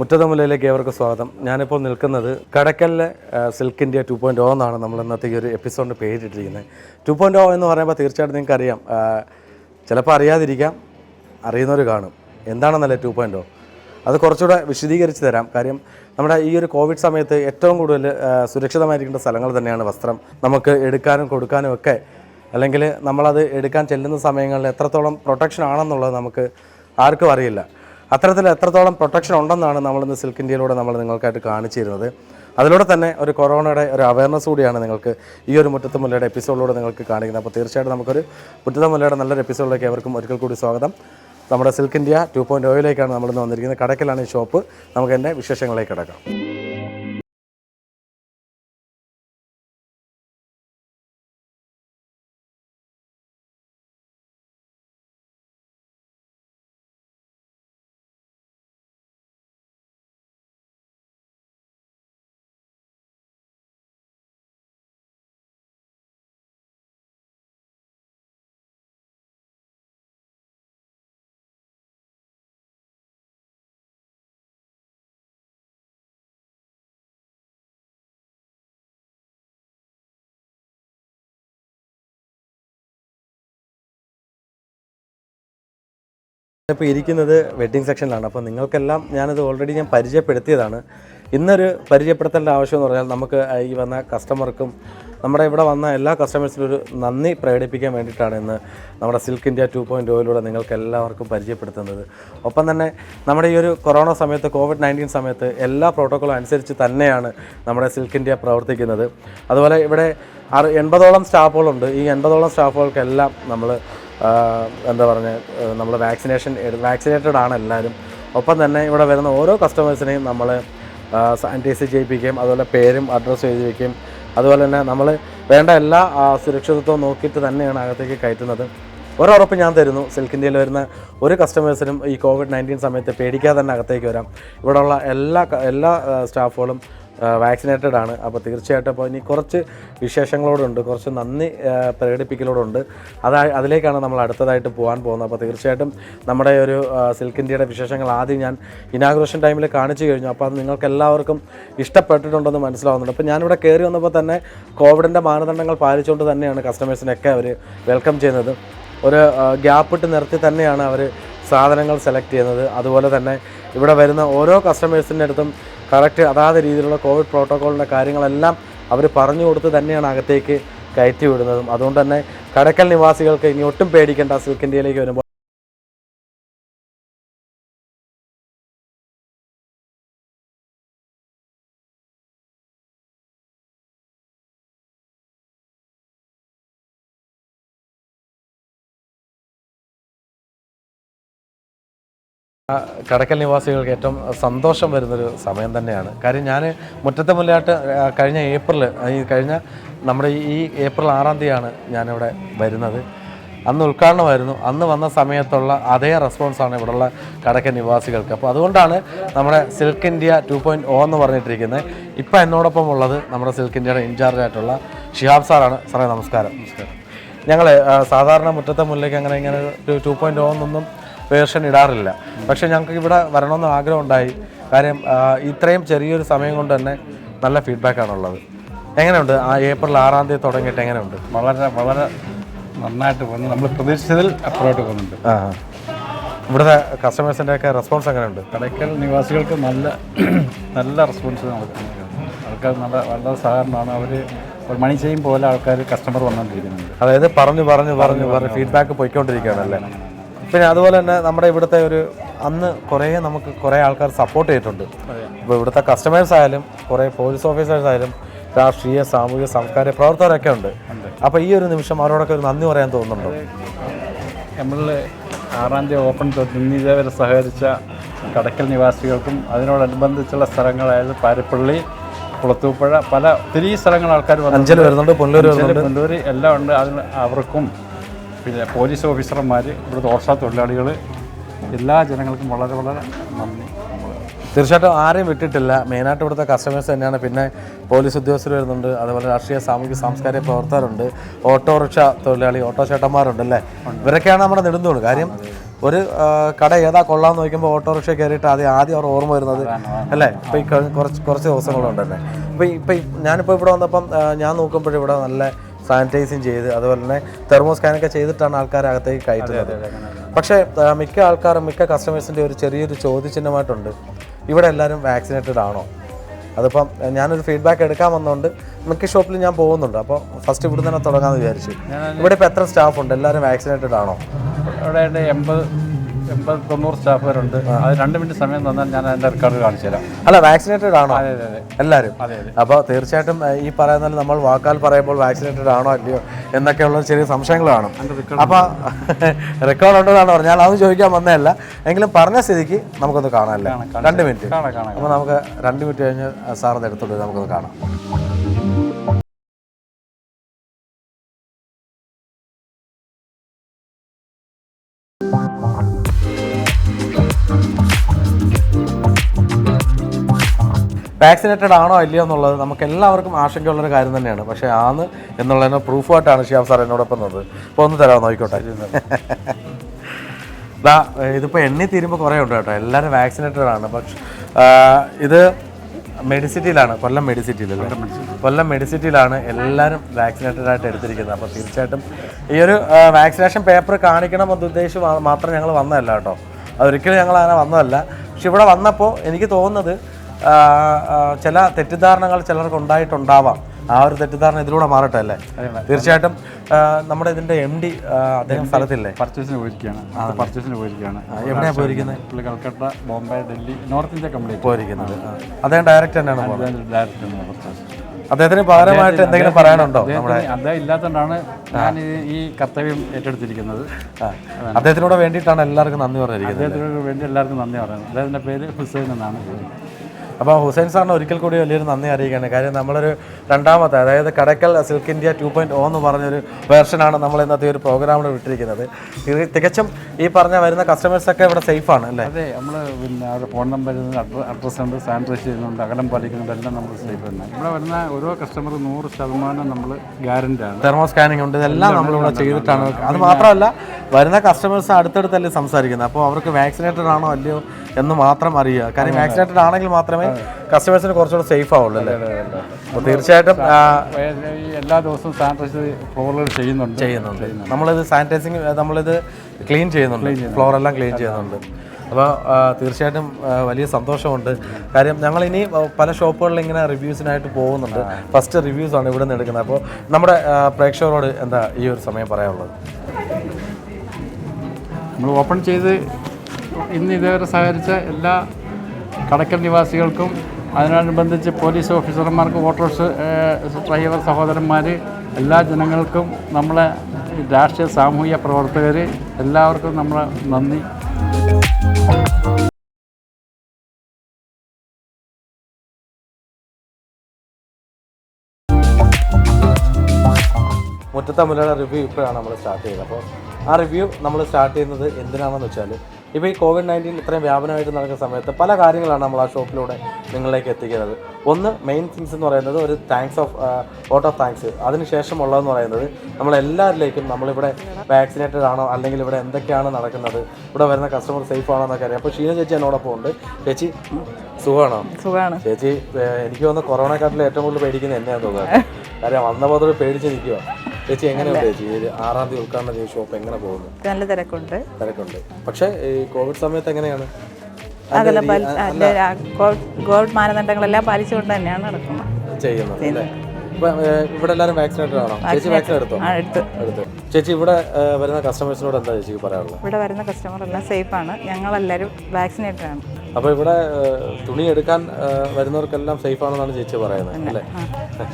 മുറ്റത്തമുലയിലേക്ക് ഏവർക്കും സ്വാഗതം. ഞാനിപ്പോൾ നിൽക്കുന്നത് കടക്കലിലെ silk India two point O എന്നാണ് നമ്മൾ ഇന്നത്തെ ഈ ഒരു എപ്പിസോഡിന്റെ പേരിട്ടിരിക്കുന്നത്. ടു പോയിന്റ് ഓ എന്ന് പറയുമ്പോൾ തീർച്ചയായിട്ടും നിങ്ങൾക്ക് അറിയാം. ചിലപ്പോൾ അറിയാതിരിക്കാം അറിയുന്നവർ കാണും. എന്താണെന്നല്ലേ ടു പോയിന്റ് ഓ അത് കുറച്ചുകൂടെ വിശദീകരിച്ച് തരാം. കാര്യം നമ്മുടെ ഈ ഒരു കോവിഡ് സമയത്ത് ഏറ്റവും കൂടുതൽ സുരക്ഷിതമായിരിക്കേണ്ട സ്ഥലങ്ങൾ തന്നെയാണ് വസ്ത്രം. നമുക്ക് എടുക്കാനും കൊടുക്കാനും ഒക്കെ അല്ലെങ്കിൽ നമ്മളത് എടുക്കാൻ ചെല്ലുന്ന സമയങ്ങളിൽ എത്രത്തോളം പ്രൊട്ടക്ഷൻ ആണെന്നുള്ളത് നമുക്ക് ആർക്കും അറിയില്ല. അത്തരത്തിൽ എത്രത്തോളം പ്രൊട്ടക്ഷൻ ഉണ്ടെന്നാണ് നമ്മൾ ഇന്ന് സിൽക്ക് ഇന്ത്യയിലൂടെ നമ്മൾ നിങ്ങൾക്കായിട്ട് കാണിച്ചു തരുന്നത് അതിലൂടെ തന്നെ ഒരു കൊറോണയുടെ ഒരു അവയർനെസ് കൂടിയാണ് നിങ്ങൾക്ക് ഈ ഒരു മുറ്റത്ത് മുല്ലയുടെ എപ്പിസോഡിലൂടെ നിങ്ങൾക്ക് കാണിക്കുന്നത്. അപ്പോൾ തീർച്ചയായിട്ടും നമുക്കൊരു മുറ്റത്തുമുല്ലയുടെ നല്ലൊരു എപ്പിസോഡിലേക്ക് അവർക്കും ഒരിക്കൽ കൂടി സ്വാഗതം. നമ്മുടെ സിൽക്ക് ഇന്ത്യ ടു പോയിന്റ് ഓയിലേക്കാണ് നമ്മളിന്ന് വന്നിരിക്കുന്നത്. കടക്കിലാണ് ഈ ഷോപ്പ് നമുക്ക് എന്റെ വിശേഷങ്ങളിലേക്ക് കിടക്കാം. ഇപ്പോൾ ഇരിക്കുന്നത് വെഡ്ഡിംഗ് സെക്ഷനിലാണ് അപ്പോൾ നിങ്ങൾക്കെല്ലാം ഞാനത് ഓൾറെഡി ഞാൻ പരിചയപ്പെടുത്തിയതാണ്. ഇന്നൊരു പരിചയപ്പെടുത്തേണ്ട ആവശ്യം എന്ന് പറഞ്ഞാൽ നമുക്ക് ഈ വന്ന കസ്റ്റമർക്കും നമ്മുടെ ഇവിടെ വന്ന എല്ലാ കസ്റ്റമേഴ്സിനും ഒരു നന്ദി പ്രകടിപ്പിക്കാൻ വേണ്ടിയിട്ടാണ് ഇന്ന് നമ്മുടെ സിൽക്ക് ഇന്ത്യ ടു പോയിന്റ് ഓയിലൂടെ നിങ്ങൾക്ക് എല്ലാവർക്കും പരിചയപ്പെടുത്തുന്നത്. ഒപ്പം തന്നെ നമ്മുടെ ഈ ഒരു കൊറോണ സമയത്ത് കോവിഡ് നയന്റീൻ സമയത്ത് എല്ലാ പ്രോട്ടോക്കോളും അനുസരിച്ച് തന്നെയാണ് നമ്മുടെ സിൽക്ക് ഇന്ത്യ പ്രവർത്തിക്കുന്നത്. അതുപോലെ ഇവിടെ എൺപതോളം സ്റ്റാഫുകളുണ്ട് ഈ എൺപതോളം സ്റ്റാഫുകൾക്കെല്ലാം നമ്മൾ എന്താ പറഞ്ഞ നമ്മൾ വാക്സിനേഷൻ വാക്സിനേറ്റഡ് ആണ് എല്ലാവരും ഒപ്പം തന്നെ ഇവിടെ വരുന്ന ഓരോ കസ്റ്റമേഴ്സിനെയും നമ്മൾ സാനിറ്റൈസ് ചെയ്യിപ്പിക്കുകയും അതുപോലെ പേരും അഡ്രസ്സും എഴുതി വയ്ക്കുകയും അതുപോലെ തന്നെ നമ്മൾ വേണ്ട എല്ലാ സുരക്ഷിതത്വവും നോക്കിയിട്ട് തന്നെയാണ് അകത്തേക്ക് കയറ്റുന്നത്. ഒരുറപ്പ് ഞാൻ തരുന്നു സിൽക്ക് ഇന്ത്യയിൽ വരുന്ന ഒരു കസ്റ്റമേഴ്സിനും ഈ കോവിഡ് നയന്റീൻ സമയത്ത് പേടിക്കാതെ തന്നെ അകത്തേക്ക് വരാം. ഇവിടെയുള്ള എല്ലാ എല്ലാ സ്റ്റാഫുകളും വാക്സിനേറ്റഡ് ആണ്. അപ്പോൾ തീർച്ചയായിട്ടും അപ്പോൾ ഇനി കുറച്ച് വിശേഷങ്ങളോടുണ്ട് കുറച്ച് നന്ദി പ്രകടിപ്പിക്കലോടുണ്ട്. അതാ അതിലേക്കാണ് നമ്മൾ അടുത്തതായിട്ട് പോകാൻ പോകുന്നത്. അപ്പോൾ തീർച്ചയായിട്ടും നമ്മുടെ ഒരു സിൽക്ക് ഇന്ത്യയുടെ വിശേഷങ്ങൾ ആദ്യം ഞാൻ ഇനാഗ്രേഷൻ ടൈമിൽ കാണിച്ചു കഴിഞ്ഞു. അപ്പോൾ അത് നിങ്ങൾക്ക് എല്ലാവർക്കും ഇഷ്ടപ്പെട്ടിട്ടുണ്ടെന്ന് മനസ്സിലാവുന്നുണ്ട്. അപ്പോൾ ഞാനിവിടെ കയറി വന്നപ്പോൾ തന്നെ കോവിഡിന്റെ മാനദണ്ഡങ്ങൾ പാലിച്ചുകൊണ്ട് തന്നെയാണ് കസ്റ്റമേഴ്സിനൊക്കെ അവർ വെൽക്കം ചെയ്യുന്നത്. ഒരു ഗ്യാപ്പ് ഇട്ട് നിർത്തി തന്നെയാണ് അവർ സാധനങ്ങൾ സെലക്ട് ചെയ്യുന്നത്. അതുപോലെ തന്നെ ഇവിടെ വരുന്ന ഓരോ കസ്റ്റമേഴ്സിന്റെ അടുത്തും കറക്റ്റ് അതാത് രീതിയിലുള്ള കോവിഡ് പ്രോട്ടോക്കോളിന്റെ കാര്യങ്ങളെല്ലാം അവർ പറഞ്ഞു കൊടുത്ത് തന്നെയാണ് അകത്തേക്ക് കയറ്റി വിടുന്നതും. അതുകൊണ്ട് തന്നെ കടക്കൽ നിവാസികൾക്ക് ഇനി ഒട്ടും പേടിക്കേണ്ട സിൽക്ക് ഇന്ത്യയിലേക്ക് വരുമ്പോൾ. കടക്കൽ നിവാസികൾക്ക് ഏറ്റവും സന്തോഷം വരുന്നൊരു സമയം തന്നെയാണ്. കാര്യം ഞാൻ മുറ്റത്തെ മുല്ലായിട്ട് കഴിഞ്ഞ ഏപ്രിൽ ഈ കഴിഞ്ഞ നമ്മുടെ ഈ- ഏപ്രിൽ ആറാം തീയതിയാണ് ഞാനിവിടെ വരുന്നത്. അന്ന് ഉദ്ഘാടനമായിരുന്നു. അന്ന് വന്ന സമയത്തുള്ള അതേ റെസ്പോൺസാണ് ഇവിടെയുള്ള കടക്കൽ നിവാസികൾക്ക്. അപ്പോൾ അതുകൊണ്ടാണ് നമ്മുടെ silk India two point O എന്ന് പറഞ്ഞിട്ടിരിക്കുന്നത്. ഇപ്പം എന്നോടൊപ്പം ഉള്ളത് നമ്മുടെ സിൽക്ക് ഇന്ത്യയുടെ ഇൻചാർജ് ആയിട്ടുള്ള ഷിഹാബ് സാറാണ്. സാറേ നമസ്കാരം. നമസ്കാരം. ഞങ്ങൾ സാധാരണ മുറ്റത്തെ മുല്ലയ്ക്ക് അങ്ങനെ ഇങ്ങനെ ടു പോയിന്റ് ഒന്നൊന്നും വേർഷൻ ഇടാറില്ല. പക്ഷെ ഞങ്ങൾക്ക് ഇവിടെ വരണമെന്ന് ആഗ്രഹം ഉണ്ടായി കാര്യം ഇത്രയും ചെറിയൊരു സമയം കൊണ്ട് തന്നെ നല്ല ഫീഡ്ബാക്കാണുള്ളത്. എങ്ങനെയുണ്ട്? ആ ഏപ്രിൽ ആറാം തീയതി തുടങ്ങിയിട്ട് എങ്ങനെയുണ്ട്? വളരെ വളരെ നന്നായിട്ട് വന്നു നമ്മൾ പ്രതീക്ഷിച്ചതിൽ അപ്പുറമായിട്ട് പോകുന്നുണ്ട്. ആ. ഇവിടുത്തെ കസ്റ്റമേഴ്സിന്റെ ഒക്കെ റെസ്പോൺസ് എങ്ങനെയുണ്ട്? കടയ്ക്കൽ നിവാസികൾക്ക് നല്ല നല്ല റെസ്പോൺസ് നമുക്ക് ആൾക്കാർ നല്ല വളരെ സഹകരണമാണ്. അവർ ഒരു മണി ചെയ്യും പോലെ ആൾക്കാർ കസ്റ്റമർ വന്നുകൊണ്ടിരിക്കുന്നുണ്ട്. അതായത് പറഞ്ഞു പറഞ്ഞു പറഞ്ഞു പറഞ്ഞ് ഫീഡ്ബാക്ക് പോയിക്കൊണ്ടിരിക്കുകയാണല്ലേ പിന്നെ അതുപോലെ തന്നെ നമ്മുടെ ഇവിടുത്തെ ഒരു അന്ന് കുറേ നമുക്ക് കുറേ ആൾക്കാർ സപ്പോർട്ട് ചെയ്തിട്ടുണ്ട്. ഇപ്പോൾ ഇവിടുത്തെ കസ്റ്റമേഴ്സ് ആയാലും കുറേ പോലീസ് ഓഫീസേഴ്സ് ആയാലും രാഷ്ട്രീയ സാമൂഹിക സാംസ്കാരിക പ്രവർത്തകരൊക്കെ ഉണ്ട്. അപ്പോൾ ഈ ഒരു നിമിഷം അവരോടൊക്കെ ഒരു നന്ദി പറയാൻ തോന്നുന്നുണ്ടോ? നമ്മൾ ആറാം തീയതി ഓപ്പൺ തൊട്ട് ഇതേവരെ സഹകരിച്ച കടക്കൽ നിവാസികൾക്കും അതിനോടനുബന്ധിച്ചുള്ള സ്ഥലങ്ങളായത് പാരപ്പള്ളി കുളത്തൂപ്പുഴ പല ഒത്തിരി സ്ഥലങ്ങൾ ആൾക്കാർ വരുന്നുണ്ട് പുല്ലൂർ വരുന്നുണ്ട്. മുണ്ടൂര് എല്ലാം ഉണ്ട്. അതിന് അവർക്കും പിന്നെ പോലീസ് ഓഫീസർമാർ ഇവിടുത്തെ ഓർഷ തൊഴിലാളികൾ എല്ലാ ജനങ്ങൾക്കും വളരെ വളരെ നന്ദി. തീർച്ചയായിട്ടും ആരെയും വിട്ടിട്ടില്ല. മെയിനായിട്ട് ഇവിടുത്തെ കസ്റ്റമേഴ്സ് തന്നെയാണ്. പിന്നെ പോലീസ് ഉദ്യോഗസ്ഥർ വരുന്നുണ്ട്. അതുപോലെ രാഷ്ട്രീയ സാമൂഹിക സാംസ്കാരിക പ്രവർത്തകരുണ്ട്. ഓട്ടോറിക്ഷ തൊഴിലാളി ഓട്ടോ ചേട്ടന്മാരുണ്ട് അല്ലേ ഇവരൊക്കെയാണ് നമ്മുടെ നെടുന്തൂണ്. കാര്യം ഒരു കട ഏതാ കൊള്ളാന്ന് നോക്കുമ്പോൾ ഓട്ടോറിക്ഷ കയറിയിട്ട് ആദ്യം ആദ്യം അവർ ഓർമ്മ വരുന്നത് അല്ലേ? ഇപ്പം ഈ കുറച്ച് കുറച്ച് ദിവസങ്ങളുണ്ടല്ലേ ഇപ്പം ഇപ്പം ഞാനിപ്പോൾ ഇവിടെ വന്നപ്പം ഞാൻ നോക്കുമ്പോഴിവിടെ നല്ല സാനിറ്റൈസിങ് ചെയ്ത് അതുപോലെ തന്നെ തെർമോ സ്കാനൊക്കെ ചെയ്തിട്ടാണ് ആൾക്കാർ അകത്തേക്ക് കയറ്റുന്നത്. പക്ഷേ മിക്ക ആൾക്കാരും മിക്ക കസ്റ്റമേഴ്സിന്റെ ഒരു ചെറിയൊരു ചോദ്യചിഹ്നമായിട്ടുണ്ട്. ഇവിടെ എല്ലാവരും വാക്സിനേറ്റഡ് ആണോ? അതിപ്പം ഞാനൊരു ഫീഡ്ബാക്ക് എടുക്കാൻ വന്നതുകൊണ്ട് മിക്ക ഷോപ്പിൽ ഞാൻ പോകുന്നുണ്ട്. അപ്പോൾ ഫസ്റ്റ് ഇവിടെ തന്നെ തുടങ്ങാമെന്ന് വിചാരിച്ചു. ഇവിടെ ഇപ്പോൾ എത്ര സ്റ്റാഫ് ഉണ്ട്? എല്ലാവരും വാക്സിനേറ്റഡ് ആണോ? ഇവിടെ എൺപത് എൺപത് തൊണ്ണൂറ് സ്റ്റാഫുകാരുണ്ട് അത് രണ്ട് മിനിറ്റ് സമയം തന്നാൽ ഞാൻ അതിന്റെ റെക്കോർഡ് കാണിച്ചു തരാം. അല്ല വാക്സിനേറ്റഡ് ആണോ? അതെ അതെ അതെ. എല്ലാവരും അതെ അതെ. അപ്പോൾ തീർച്ചയായിട്ടും ഈ പറയുന്ന നമ്മൾ വാക്കാൽ പറയുമ്പോൾ വാക്സിനേറ്റഡ് ആണോ അല്ലയോ എന്നൊക്കെയുള്ള ചെറിയ സംശയങ്ങൾ കാണും. അപ്പോൾ റെക്കോർഡ് ഉണ്ടെന്നാണ് പറഞ്ഞത്. ഞാൻ അത് ചോദിക്കാൻ വന്നതല്ല. എങ്കിലും പറഞ്ഞ സ്ഥിതിക്ക് നമുക്കൊന്ന് കാണാമല്ലേ രണ്ട് മിനിറ്റ്. അപ്പോൾ നമുക്ക് രണ്ട് മിനിറ്റ് കഴിഞ്ഞ് സാറിന് എടുത്തോണ്ട് നമുക്കൊന്ന് കാണാം. വാക്സിനേറ്റഡ് ആണോ അല്ലയോ എന്നുള്ളത് നമുക്ക് എല്ലാവർക്കും ആശങ്കയുള്ളൊരു കാര്യം തന്നെയാണ്. പക്ഷേ ആന്ന് എന്നുള്ളതിന് പ്രൂഫായിട്ടാണ് ഷിയാബ് സാർ എന്നോടൊപ്പം നിന്നത് അപ്പോൾ ഒന്ന് തരാമോ നോക്കിക്കോട്ടെ. ദാ ഇതിപ്പോൾ എണ്ണി തീരുമ്പോൾ കുറേ ഉണ്ട് കേട്ടോ. എല്ലാവരും വാക്സിനേറ്റഡ് ആണ്. പക്ഷെ ഇത് മെഡിസിറ്റിയിലാണ് കൊല്ലം മെഡിസിറ്റിയിൽ കൊല്ലം മെഡിസിറ്റിയിലാണ് എല്ലാവരും വാക്സിനേറ്റഡ് ആയിട്ട് എടുത്തിരിക്കുന്നത്. അപ്പോൾ തീർച്ചയായിട്ടും ഈ ഒരു വാക്സിനേഷൻ പേപ്പർ കാണിക്കണം എന്ന് ഉദ്ദേശിച്ച് മാത്രം ഞങ്ങൾ വന്നതല്ല കേട്ടോ. അതൊരിക്കലും ഞങ്ങൾ അങ്ങനെ വന്നതല്ല. പക്ഷെ ഇവിടെ വന്നപ്പോൾ എനിക്ക് തോന്നുന്നത് ചില തെറ്റിദ്ധാരണകൾ ചിലർക്ക് ഉണ്ടായിട്ടുണ്ടാവാം ആ ഒരു തെറ്റിദ്ധാരണ ഇതിലൂടെ മാറട്ടെ അല്ലേ? തീർച്ചയായിട്ടും നമ്മുടെ ഇതിന്റെ എം ഡി അദ്ദേഹം സ്ഥലത്തില്ലേ? പർച്ചേസിന് പോയിരിക്കുകയാണ്. പർച്ചേസിന് പോയിരിക്കുകയാണ്. എവിടെയാണ് പോയിരിക്കുന്നത് Calcutta Bombay Delhi north India company പോയിരിക്കുന്നത്. അദ്ദേഹം ഡയറക്റ്റ് തന്നെയാണ് ഡയറക്റ്റ് തന്നെയാണ് അദ്ദേഹത്തിന് പകരമായിട്ട് എന്തെങ്കിലും പറയാനുണ്ടോ അദ്ദേഹം ഇല്ലാത്തതുകൊണ്ടാണ് ഞാൻ ഈ- കർത്തവ്യം ഏറ്റെടുത്തിരിക്കുന്നത്. അദ്ദേഹത്തിനോട് അദ്ദേഹത്തിനൂടെ വേണ്ടിയിട്ടാണ് എല്ലാവർക്കും നന്ദി പറഞ്ഞിരിക്കുന്നത് അദ്ദേഹത്തിനോട് വേണ്ടി എല്ലാവർക്കും നന്ദി പറയുന്നത്. അദ്ദേഹത്തിന്റെ പേര് ഹുസൈൻ എന്നാണ്. അപ്പോൾ ഹുസൈൻ സാറിന് ഒരിക്കൽ കൂടി വലിയൊരു നന്ദി അറിയിക്കുകയാണ്. കാര്യം നമ്മളൊരു രണ്ടാമത്തെ അതായത് Kadakkal silk India two point O എന്ന് പറഞ്ഞൊരു വേർഷനാണ് നമ്മൾ ഇന്നത്തെ ഒരു പ്രോഗ്രാമിൽ വിട്ടിരിക്കുന്നത്. തികച്ചും ഈ പറഞ്ഞ വരുന്ന കസ്റ്റമേഴ്സൊക്കെ ഇവിടെ സേഫാണ് അല്ലേ? അതെ നമ്മൾ പിന്നെ അവരുടെ ഫോൺ നമ്പർ അഡ്രസ്സ് ഉണ്ട് സാനിറ്റൈസ് ചെയ്യുന്നുണ്ട് അകലം പാലിക്കുന്നുണ്ട് എല്ലാം നമ്മൾ സേഫ് തന്നെ. ഇവിടെ വരുന്ന ഓരോ കസ്റ്റമർ നൂറ് ശതമാനം നമ്മൾ ഗ്യാരന്റി ആണ്. തെർമോ സ്കാനിങ് ഉണ്ട് ഇതെല്ലാം നമ്മളിവിടെ ചെയ്തിട്ടാണ്. അത്. മാത്രമല്ല വരുന്ന കസ്റ്റമേഴ്സ് അടുത്തടുത്തല്ലേ സംസാരിക്കുന്നത്. അപ്പോൾ അവർക്ക് വാക്സിനേറ്റഡ് ആണോ അല്ലയോ എന്ന് മാത്രം അറിയുക. കാര്യം വാക്സിനേറ്റഡ് ആണെങ്കിൽ മാത്രമേ കസ്റ്റമേഴ്സിന് കുറച്ചുകൂടെ സേഫ് ആവുള്ളൂ അല്ലേ? അപ്പോൾ തീർച്ചയായിട്ടും എല്ലാ ദിവസവും സാനിറ്റൈസ് ഫ്ലോറുകൾ ചെയ്യുന്നുണ്ട്. ചെയ്യുന്നുണ്ട്. നമ്മളിത് സാനിറ്റൈസിങ് നമ്മളിത് ക്ലീൻ ചെയ്യുന്നുണ്ട്. ഫ്ലോറെല്ലാം ക്ലീൻ ചെയ്യുന്നുണ്ട്. അപ്പോൾ തീർച്ചയായിട്ടും വലിയ സന്തോഷമുണ്ട്. കാര്യം ഞങ്ങൾ ഇനി പല ഷോപ്പുകളിൽ ഇങ്ങനെ റിവ്യൂസിനായിട്ട് പോകുന്നുണ്ട്. ഫസ്റ്റ് റിവ്യൂസ് ആണ് ഇവിടെ നിന്ന് എടുക്കുന്നത്. അപ്പോൾ നമ്മുടെ പ്രേക്ഷകരോട് എന്താ ഈ ഒരു സമയം പറയാനുള്ളത്? നമ്മൾ ഓപ്പൺ ചെയ്ത് ഇന്ന് ഇതേവരെ സഹകരിച്ച എല്ലാ കടക്കൽ നിവാസികൾക്കും അതിനോടനുബന്ധിച്ച് പോലീസ് ഓഫീസർമാർക്ക് ഓട്ടോസ് ഡ്രൈവർ സഹോദരന്മാർ എല്ലാ ജനങ്ങൾക്കും നമ്മളെ രാഷ്ട്രീയ സാമൂഹിക പ്രവർത്തകർ എല്ലാവർക്കും നമ്മൾ നന്ദി. മുറ്റത്തെ മുലയുടെ റിവ്യൂ ഇപ്പോഴാണ് നമ്മൾ സ്റ്റാർട്ട് ചെയ്തത് അപ്പോൾ ആ റിവ്യൂ നമ്മൾ സ്റ്റാർട്ട് ചെയ്യുന്നത് എന്തിനാണെന്ന് വെച്ചാൽ ഇപ്പോൾ ഈ കോവിഡ് നയന്റീൻ ഇത്രയും വ്യാപനമായിട്ട് നടക്കുന്ന സമയത്ത് പല കാര്യങ്ങളാണ് നമ്മൾ ആ ഷോപ്പിലൂടെ നിങ്ങളിലേക്ക് എത്തിക്കുന്നത്. ഒന്ന് മെയിൻ തിങ്സ് എന്ന് പറയുന്നത് ഒരു thanks of vote of thanks അതിനുശേഷമുള്ളതെന്ന് പറയുന്നത് നമ്മൾ എല്ലാവരിലേക്കും നമ്മളിവിടെ വാക്സിനേറ്റഡ് ആണോ അല്ലെങ്കിൽ ഇവിടെ എന്തൊക്കെയാണ് നടക്കുന്നത്? ഇവിടെ വരുന്ന കസ്റ്റമർ സേഫ് ആണോ എന്നൊക്കെ അറിയാം. അപ്പോൾ ഷീന ചേച്ചി എന്നോടൊപ്പം ഉണ്ട്. ചേച്ചി സുഖമാണോ? സുഖമാണ്. ചേച്ചി എനിക്ക് തോന്നുന്നു കൊറോണക്കാട്ടിൽ ഏറ്റവും കൂടുതൽ പേടിക്കുന്നത് എന്നെയാണ് തോന്നുന്നത്. കാര്യം വന്ന പോലെ പേടിച്ച് നിൽക്കുക ചേച്ചി എങ്ങനെയുണ്ട് ചേച്ചി? ആറാം തീയതി ഉദ്ഘാടനം ചെയ്ത ഷോപ്പ് എങ്ങനെ പോകുന്നു? നല്ല തിരക്കുണ്ട്. തിരക്കുണ്ട്. പക്ഷേ ഈ കോവിഡ് സമയത്ത് എങ്ങനെയാണ്? അല്ല, കോവിഡ് മാനദണ്ഡങ്ങളെല്ലാം പാലിച്ചുകൊണ്ട് തന്നെയാണ് നടക്കുന്നത്. ചെയ്യുന്നത് അല്ലേ? ഇവിടെ എല്ലാവരും വാക്സിനേറ്റഡ് ആണോ? ചേച്ചി വാക്സിൻ എടുത്തോ? എടുത്ത്. ചേച്ചി ഇവിടെ വരുന്ന കസ്റ്റമേഴ്സിനോട് എന്താ ചേച്ചിക്ക് പറയാനുള്ളത്? ഇവിടെ വരുന്ന കസ്റ്റമർ എല്ലാം സേഫാണ് ഞങ്ങളെല്ലാവരും വാക്സിനേറ്റഡ് ആണ്. അപ്പോൾ ഇവിടെ തുണി എടുക്കാൻ വരുന്നവർക്കെല്ലാം സേഫ് ആണെന്നാണ് ചേച്ചി പറയുന്നത് അല്ലേ?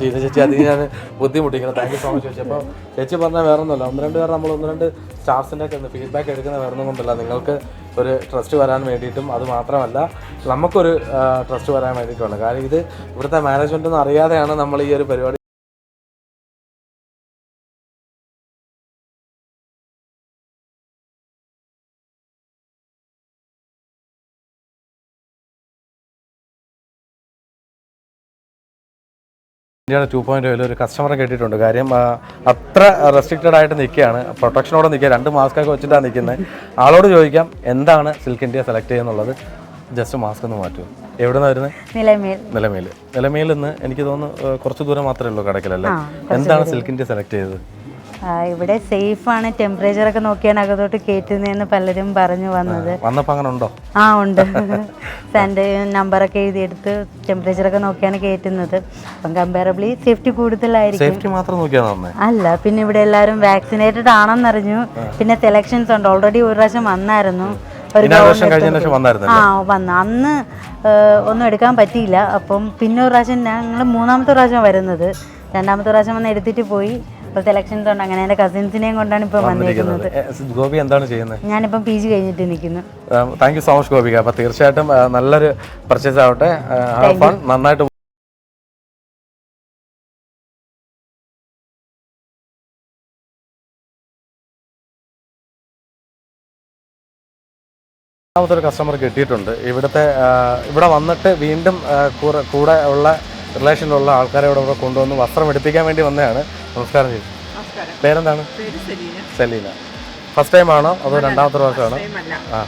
ഇത് ചേച്ചി അതിന് ഞാൻ ബുദ്ധിമുട്ടിക്കണം താങ്ക് യു സോ മച്ച് ചേച്ചി. അപ്പോൾ ചേച്ചി പറഞ്ഞാൽ വേറെ ഒന്നുമല്ല ഒന്ന് രണ്ട് പേർ നമ്മൾ ഒന്ന് രണ്ട് സ്റ്റാഫ്സിന്റെ ഒക്കെ ഒന്ന് ഫീഡ്ബാക്ക് എടുക്കുന്ന വേറെ കൊണ്ടല്ല. നിങ്ങൾക്ക് ഒരു ട്രസ്റ്റ് വരാൻ വേണ്ടിയിട്ടും അത് മാത്രമല്ല നമുക്കൊരു ട്രസ്റ്റ് വരാൻ വേണ്ടിയിട്ടുമാണ് കാരണം ഇത് ഇവിടുത്തെ മാനേജ്മെന്റ് ഒന്നും അറിയാതെയാണ് നമ്മൾ ഈ ഒരു പരിപാടി ഇന്ത്യയുടെ ടു പോയിന്റ് ഒരു കസ്റ്റമർ കേട്ടിട്ടുണ്ട്. കാര്യം അത്ര റെസ്ട്രിക്റ്റഡ് ആയിട്ട് നിൽക്കുകയാണ്. പ്രൊട്ടക്ഷനോടെ നിൽക്കുക. രണ്ട് മാസ്കൊക്കെ വെച്ചിട്ടാണ് നിൽക്കുന്നത്. ആളോട് ചോദിക്കാം എന്താണ് സിൽക്ക് ഇന്ത്യ സെലക്ട് ചെയ്യുന്നുള്ളത്? ജസ്റ്റ് മാസ്ക് ഒന്ന് മാറ്റൂ. എവിടെ നിന്ന് വരുന്നത് നിലമേൽ. നിലമേൽ. നിലമേൽ നിന്ന് എനിക്ക് തോന്നുന്നു കുറച്ച് ദൂരം മാത്രമേ ഉള്ളൂ കടക്കലല്ലേ? എന്താണ് സിൽക്ക് ഇന്ത്യ സെലക്ട് ചെയ്തത്? ഇവിടെ സേഫ് ആണ്. ടെമ്പറേച്ചർ ഒക്കെ നോക്കിയാണ് അകത്തോട്ട് കയറ്റുന്നതെന്ന് പലരും പറഞ്ഞു വന്നത്. വന്നപ്പോൾ അങ്ങനെ ഉണ്ടോ? ആ ഉണ്ട്. സാൻഡ് നമ്പറൊക്കെ എഴുതിയെടുത്ത് ടെമ്പറേച്ചർ ഒക്കെ നോക്കിയാണ് കയറ്റുന്നത് അപ്പം കമ്പയറബിളി സേഫ്റ്റി കൂടുതലായിരിക്കും. സേഫ്റ്റി മാത്രം നോക്കിയാണ് അല്ല പിന്നെ ഇവിടെ എല്ലാവരും വാക്സിനേറ്റഡ് ആണെന്നറിഞ്ഞു പിന്നെ സെലക്ഷൻസ് ഉണ്ട്. ഓൾറെഡി ഒരു പ്രാവശ്യം വന്നായിരുന്നു. ആ വന്നു. അന്ന് ഒന്നും എടുക്കാൻ പറ്റിയില്ല. അപ്പം പിന്നെ ഒരു പ്രാവശ്യം ഞങ്ങൾ മൂന്നാമത്തെ പ്രാവശ്യം വരുന്നത്. രണ്ടാമത്തെ പ്രാവശ്യം വന്ന് എടുത്തിട്ട് പോയി. ഇപ്പോൾ സെലക്ഷൻസ് ഉണ്ട് അങ്ങനെ എന്റെ കസിൻസിനെയും കൊണ്ടാണ് ഇപ്പോൾ വന്നിരിക്കുന്നത്. ഗോപി എന്താണ് ചെയ്യുന്നത്? ഞാനിപ്പം പി ജി കഴിഞ്ഞിട്ട് നിൽക്കുന്നു. Thank you so much Gopika. അപ്പോൾ തീർച്ചയായിട്ടും നല്ലൊരു പർച്ചേസ് ആവട്ടെ. നന്നായിട്ട് രണ്ടാമത്തെ ഒരു കസ്റ്റമർ കിട്ടിയിട്ടുണ്ട്. ഇവിടുത്തെ ആ, ഇവിടെ വന്നിട്ട് വീണ്ടും കൂടെ ഉള്ള റിലേഷനിലുള്ള ആൾക്കാരെ ഇവിടെ കൊണ്ടുവന്ന് വസ്ത്രം എടുപ്പിക്കാൻ വേണ്ടി വന്നതാണ്. നമസ്കാരം ചേച്ചി. പേരെന്താണ്? സെലീന. ഫസ്റ്റ് ടൈം ആണോ അതോ രണ്ടാമത്തെ പ്രാവശ്യമാണോ? ആ.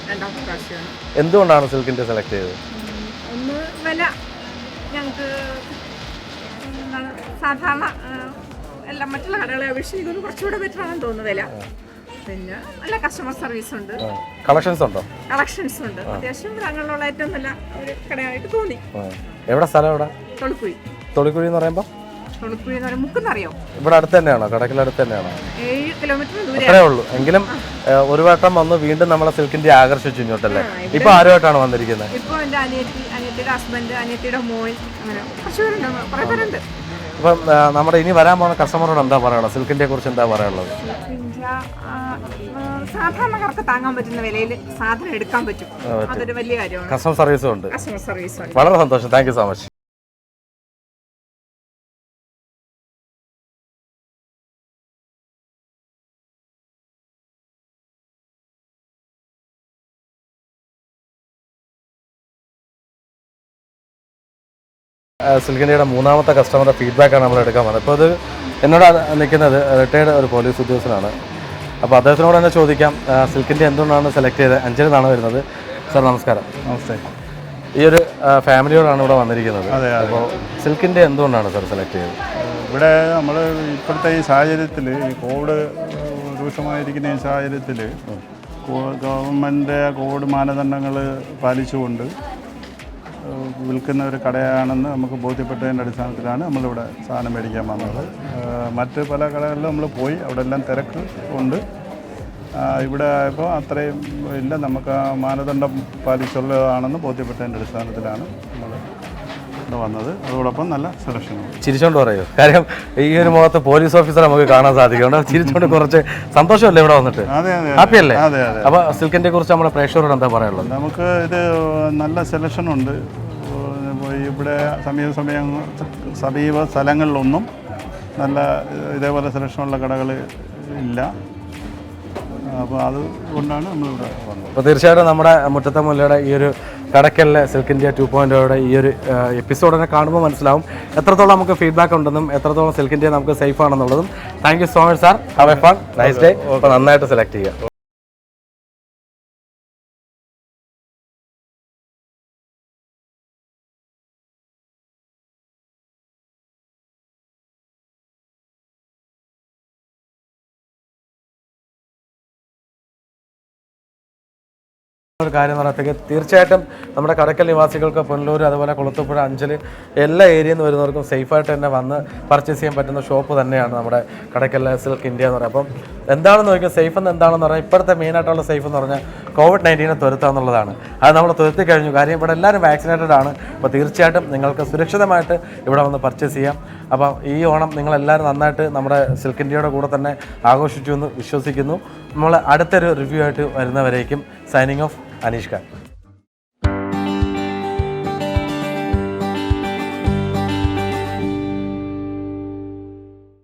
എന്തുകൊണ്ടാണ് സിൽക്കിന്റെ സെലക്ട് ചെയ്തത്? ഞങ്ങൾക്ക് സാധാരണ എല്ലാം മറ്റുള്ള കടകളെ അപേക്ഷിച്ച് ഇതൊന്ന് കുറച്ചുകൂടെ ബെറ്റർ ആണെന്ന് തോന്നുന്നു വില. പിന്നെ നല്ല കസ്റ്റമർ സർവീസ് ഉണ്ട്. കളക്ഷൻസ് ഉണ്ടോ? കളക്ഷൻസ് ഉണ്ട്. അത്യാവശ്യം അങ്ങനെയുള്ള ഏറ്റവും നല്ല ഒരു കടയായിട്ട് തോന്നി. എവിടെ സ്ഥലം എവിടെ? തൊളിക്കുഴി. തൊളിക്കുഴി എന്ന് പറയുമ്പോൾ തൊളുക്കുഴി എന്ന് പറയുമ്പോൾ മുക്കുന്നറിയോ ഇവിടെ അടുത്ത് തന്നെയാണോ? കടക്കിൽ അടുത്ത് തന്നെയാണോ? ഏഴ് കിലോമീറ്റർ ദൂരെ അത്രേ ഉള്ളൂ. എങ്കിലും ഒരു വട്ടം വന്ന് വീണ്ടും നമ്മളെ സിൽക്കിന്റെ ആകർഷിച്ചു ഇങ്ങോട്ടല്ലേ? ഇപ്പൊ ആരുമായിട്ടാണ് വന്നിരിക്കുന്നത്? ഇപ്പോൾ എന്റെ അനിയത്തി അനിയത്തിയുടെ ഹസ്ബൻഡ് അനിയത്തിയുടെ മോൻ അങ്ങനെ കുറച്ച് പേരുണ്ട്. കുറേ പേരുണ്ട്. ഇപ്പം നമ്മുടെ ഇനി വരാൻ പോകുന്ന കസ്റ്റമറോട് എന്താ പറയാനുള്ളത്? സിൽക്കിന്റെ കുറിച്ച് എന്താ പറയാനുള്ളത്? ഇന്ത്യ ആ, ആ, സാധാരണക്കാർക്ക് താങ്ങാൻ പറ്റുന്ന വിലയിൽ സാധനം എടുക്കാൻ പറ്റും. അതൊരു വലിയ കാര്യമാണ്. കസ്റ്റമർ സർവീസും ഉണ്ട്. കസ്റ്റമർ സർവീസ് വളരെ സന്തോഷം. താങ്ക് യു സോ മച്ച് സിൽക്കിന്റെ മൂന്നാമത്തെ കസ്റ്റമറുടെ ഫീഡ്ബാക്കാണ് നമ്മൾ എടുക്കാൻ വന്നത്. അപ്പോൾ അത് എന്നോട് നിൽക്കുന്നത് റിട്ടയർഡ് ഒരു പോലീസ് ഉദ്യോഗസ്ഥനാണ്. അപ്പോൾ അദ്ദേഹത്തിനോട് തന്നെ ചോദിക്കാം സിൽക്കിന്റെ എന്തുകൊണ്ടാണ് സെലക്ട് ചെയ്തത്? അഞ്ചലിൽ നിന്നാണ് വരുന്നത്? സാർ നമസ്കാരം. നമസ്തേ. ഈ ഒരു ഫാമിലിയോടാണ് ഇവിടെ വന്നിരിക്കുന്നത്. അപ്പോൾ സിൽക്കിന്റെ എന്തുകൊണ്ടാണ് സാർ സെലക്ട് ചെയ്തത്? ഇവിടെ നമ്മൾ ഇപ്പോഴത്തെ ഈ സാഹചര്യത്തിൽ ഈ കോവിഡ് രൂക്ഷമായിരിക്കുന്ന ഈ സാഹചര്യത്തിൽ ഗവൺമെന്റ് കോവിഡ് മാനദണ്ഡങ്ങൾ പാലിച്ചുകൊണ്ട് വിൽക്കുന്ന ഒരു കടയാണെന്ന് നമുക്ക് ബോധ്യപ്പെട്ടതിന്റെ അടിസ്ഥാനത്തിലാണ് നമ്മളിവിടെ സാധനം മേടിക്കാൻ വന്നത്. മറ്റ് പല കടകളിലും നമ്മൾ പോയി അവിടെ എല്ലാം തിരക്ക് ഉണ്ട്. ഇവിടെ ആയപ്പോൾ അത്രയും ഇല്ല. നമുക്ക് മാനദണ്ഡം പാലിച്ചുള്ളതാണെന്ന് ബോധ്യപ്പെട്ടതിന്റെ അടിസ്ഥാനത്തിലാണ് നമ്മൾ വന്നത്. അതോടൊപ്പം നല്ല സെലക്ഷനുണ്ട് ചിരിച്ചോണ്ട് പറയൂ. കാര്യം ഈ ഒരു മുഖത്ത് പോലീസ് ഓഫീസർ നമുക്ക് കാണാൻ സാധിക്കുന്നുണ്ട്. ചിരിച്ചോണ്ട് കുറച്ച് സന്തോഷമല്ലേ ഇവിടെ വന്നിട്ട്? അതെ അതെ ഹാപ്പി അല്ലേ? അതെ അതെ. അപ്പോൾ സിൽക്കിന്റെ കുറിച്ച് നമ്മുടെ പ്രേക്ഷകരോട് എന്താ പറയാനുള്ളത്? നമുക്ക് ഇത് നല്ല സെലക്ഷൻ ഉണ്ട് ഇവിടെ സമീപ സമയം സമീപ സ്ഥലങ്ങളിലൊന്നും നല്ല ഇതേപോലെ സെലക്ഷനുള്ള കടകൾ ഇല്ല. അപ്പോൾ അതുകൊണ്ടാണ് നമ്മളിവിടെ വന്നത്. അപ്പോൾ തീർച്ചയായിട്ടും നമ്മുടെ മുറ്റത്തെ മുല്ലയുടെ ഈ ഒരു കടക്കലിലെ സിൽക്ക് ഇന്ത്യ ടു പോയിന്റോയുടെ ഈ ഒരു എപ്പിസോഡിനെ കാണുമ്പോൾ മനസ്സിലാവും എത്രത്തോളം നമുക്ക് ഫീഡ്ബാക്ക് ഉണ്ടെന്നും എത്രത്തോളം സിൽക്ക് ഇന്ത്യ നമുക്ക് safe ആണെന്നുള്ളതും. Thank you so much sir have a fun nice day നന്നായിട്ട് സെലക്ട് ചെയ്യുക. ഒരു കാര്യം എന്ന് പറയുമ്പോഴത്തേക്ക് തീർച്ചയായിട്ടും നമ്മുടെ കടക്കൽ നിവാസികൾക്ക് പുനലൂർ അതുപോലെ കുളത്തൂപ്പുഴ അഞ്ചൽ എല്ലാ ഏരിയയിൽ നിന്ന് വരുന്നവർക്കും സേഫായിട്ട് തന്നെ വന്ന് പർച്ചേസ് ചെയ്യാൻ പറ്റുന്ന ഷോപ്പ് തന്നെയാണ് നമ്മുടെ കടക്കൽ സിൽക്ക് ഇന്ത്യ എന്ന് പറയുന്നത്. അപ്പം എന്താണെന്ന് നോക്കിയാൽ സേഫ് എന്ന് എന്താണെന്ന് പറഞ്ഞാൽ ഇപ്പോഴത്തെ മെയിനായിട്ടുള്ള സേഫ് എന്ന് പറഞ്ഞാൽ കോവിഡ് നയന്റീനെ തുരത്തുക എന്നുള്ളതാണ്. അത് നമ്മൾ തുരത്തി കഴിഞ്ഞു. കാര്യം ഇവിടെ എല്ലാവരും വാക്സിനേറ്റഡ് ആണ്. അപ്പോൾ തീർച്ചയായിട്ടും നിങ്ങൾക്ക് സുരക്ഷിതമായിട്ട് ഇവിടെ വന്ന് പർച്ചേസ് ചെയ്യാം. അപ്പം ഈ ഓണം നിങ്ങളെല്ലാവരും നന്നായിട്ട് നമ്മുടെ സിൽക്ക് ഇന്ത്യയുടെ കൂടെ തന്നെ ആഘോഷിച്ചു എന്ന് വിശ്വസിക്കുന്നു. നമ്മൾ അടുത്തൊരു റിവ്യൂ ആയിട്ട് വരുന്നവരേക്കും സൈനിങ് ഓഫ് അനീഷ് ഖാൻ